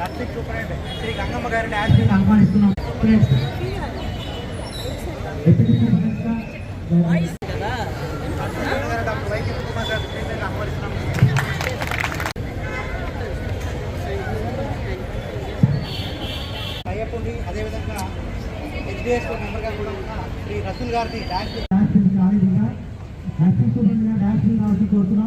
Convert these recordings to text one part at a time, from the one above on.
District superintendent Shri Gangamma గారిని active ఆహ్వానిస్తున్నాం. అయ్యప్పండి doctor వైద్య కుమార్ గారు అదేవిధంగా మెంబర్గా కూడా ఉన్న శ్రీ రసూల్ గారిని డాన్స్ కోరుతున్నాం.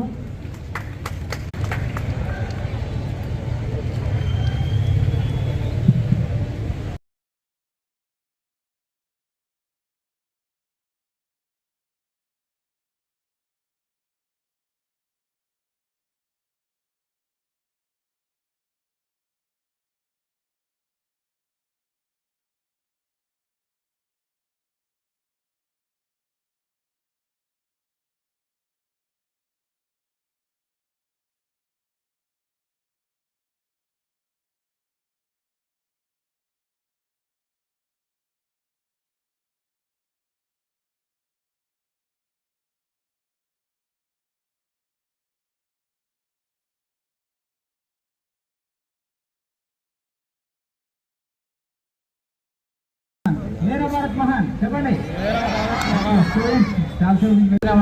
మహాన్ చెప్పండి.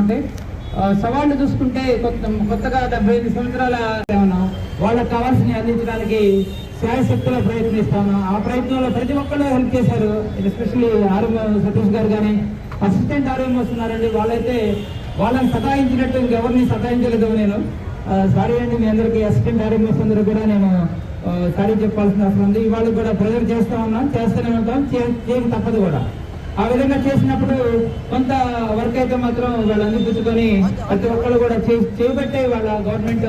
అంటే సవాళ్ళు చూసుకుంటే కొత్త కొత్తగా డెబ్బై ఐదు సంవత్సరాల ఉన్నాం వాళ్ళకి కావాల్సిన అందించడానికి శాయశక్తిలో ప్రయత్నిస్తాను ఆ ప్రయత్నంలో ప్రతి ఒక్కళ్ళు హెల్ప్ చేశారు. ఎస్పెషల్లీ ఆర్ఎం సతీష్ గారు కానీ అసిస్టెంట్ ఆరోగ్యం వస్తున్నారండి. వాళ్ళైతే వాళ్ళని సతాయించినట్టు ఇంకెవరిని సతాయించలేదు నేను. సారీ అండి మీ అందరికీ అసిస్టెంట్ ఆర్ఎంఎస్ అందరూ కూడా నేను సారీ చెప్పాల్సిన అవసరం ఉంది. ఇవాళ కూడా ప్రజలు చేస్తా ఉన్నాం చేస్తూనే ఉంటాం. చేయడం తప్పదు కూడా. ఆ విధంగా చేసినప్పుడు కొంత వర్క్ అయితే మాత్రం వాళ్ళు అందిపుచ్చుకొని ప్రతి ఒక్కరు కూడా చే- చేయబట్టే వాళ్ళ గవర్నమెంట్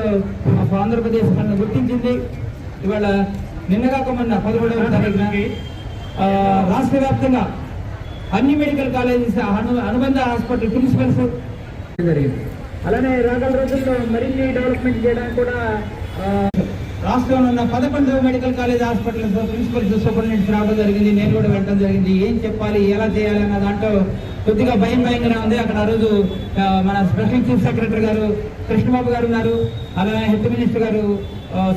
ఆఫ్ ఆంధ్రప్రదేశ్ మనల్ని గుర్తించింది. ఇవాళ నిన్నగాక మొన్న పదమూడవ తారీఖున రాష్ట్ర వ్యాప్తంగా అన్ని మెడికల్ కాలేజెస్ అను- అనుబంధ హాస్పిటల్ ప్రిన్సిపల్స్ జరిగింది. అలానే రాగల రోజుల్లో మరిన్ని డెవలప్మెంట్ చేయడానికి కూడా రాష్ట్రంలో ఉన్న పదకొండు medical college hospital principal superintendent రావడం జరిగింది. నేను కూడా వెళ్ళడం జరిగింది. ఏం చెప్పాలి? ఎలా చేయాలి అన్న దాంట్లో కొద్దిగా భయం భయంగా ఉంది. అక్కడ ఆ రోజు మన స్పెషల్ చీఫ్ సెక్రటరీ గారు కృష్ణబాబు గారు ఉన్నారు. అలానే హెల్త్ మినిస్టర్ గారు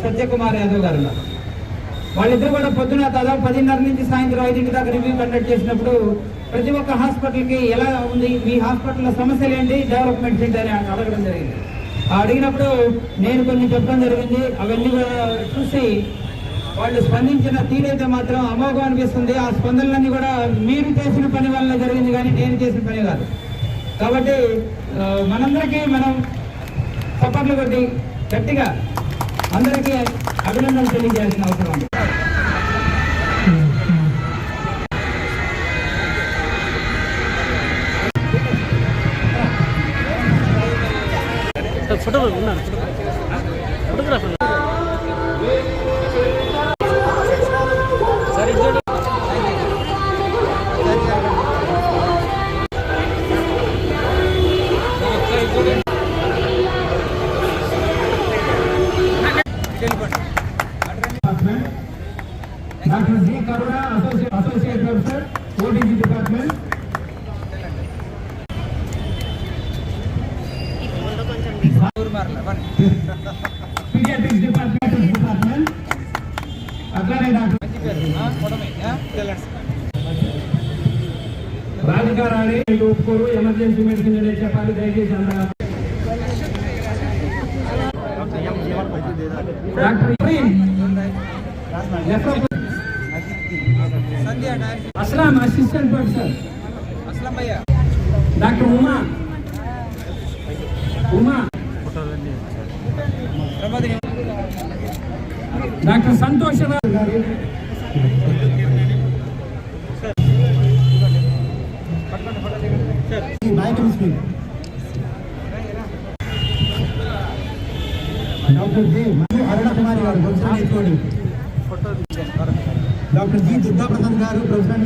సత్యకుమార్ యాదవ్ గారు ఉన్నారు. వాళ్ళిద్దరు కూడా పొద్దున దాదాపు పదిన్నర నుంచి సాయంత్రం ఐదింటి దాకా రివ్యూ కండక్ట్ చేసినప్పుడు ప్రతి ఒక్క హాస్పిటల్కి ఎలా ఉంది? మీ హాస్పిటల్లో సమస్యలు ఏంటి? డెవలప్మెంట్ ఏంటి అని అడగడం జరిగింది. అడిగినప్పుడు నేను కొన్ని చెప్పడం జరిగింది. అవన్నీ కూడా చూసి వాళ్ళు స్పందించిన తీరైతే మాత్రం అమోఘం అనిపిస్తుంది. ఆ స్పందనలన్నీ కూడా మీరు చేసిన పని వల్ల జరిగింది కానీ నేను చేసిన పని కాదు. కాబట్టి మనందరికీ మనం చప్పట్లు కొట్టి గట్టిగా అందరికీ అభినందనలు తెలియజేయాల్సిన అవసరం ఉంది. Photographer photographer Dr. Z. Karuna, Associate, Associate Professor, ODG Department. Pediatrics department department అట్లానే డాక్టర్ ఒప్పుకోరు. ఎమర్జెన్సీ మెడిసిన్ అనేది చెప్పాలి. దయచేసి అందరూ Aslam assistant professor. Doctor Uma. Uma. Doctor Santosh Rao గారు. డాక్టర్ జి అరుణ కుమారి గారు professor doctor G Durga Prasad గారు professor